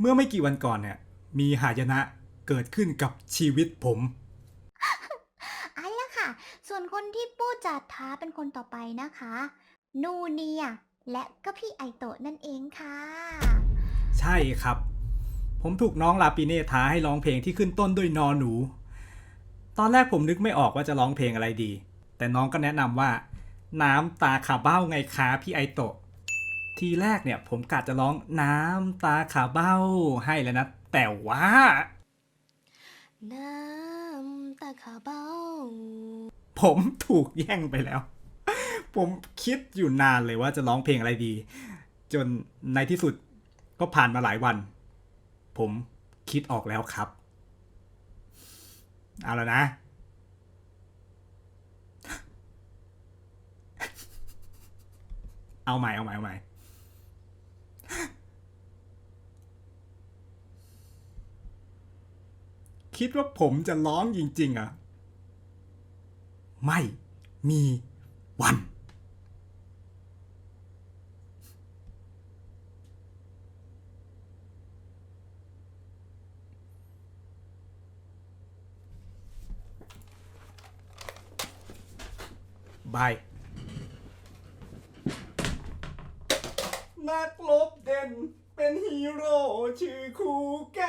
เมื่อไม่กี่วันก่อนเนี่ย มีหายนะเกิดขึ้นกับชีวิตผม อันละค่ะ ส่วนคนที่ปู้จัดท้าเป็นคนต่อไปนะคะ นูเนีย และก็พี่ไอโตะนั่นเองค่ะ ใช่ครับ ผมถูกน้องลาปิเน่ท้าให้ร้องเพลงที่ขึ้นต้นด้วยนอหนู ตอนแรกผมนึกไม่ออกว่าจะร้องเพลงอะไรดี แต่น้องก็แนะนำว่า น้ำตาขาเบ้าไงคะพี่ไอโตะ ทีแรกเนี่ยผมกะจะร้องน้ำตาขาเบ้าให้แล้วนะ แต่ว่า น้ำตาขาเบ้า ผมถูกแย่งไปแล้ว ผมคิดอยู่นานเลยว่าจะร้องเพลงอะไรดี จนในที่สุดก็ผ่านมาหลายวัน ผมคิดออกแล้วครับ เอาแล้วนะเอาใหม่เอาใหม่เอาใหม่ คิดว่าผมจะร้องจริง ๆอะไม่มีวัน บาย นักลบเด่นเป็นฮีโร่ชื่อคูแก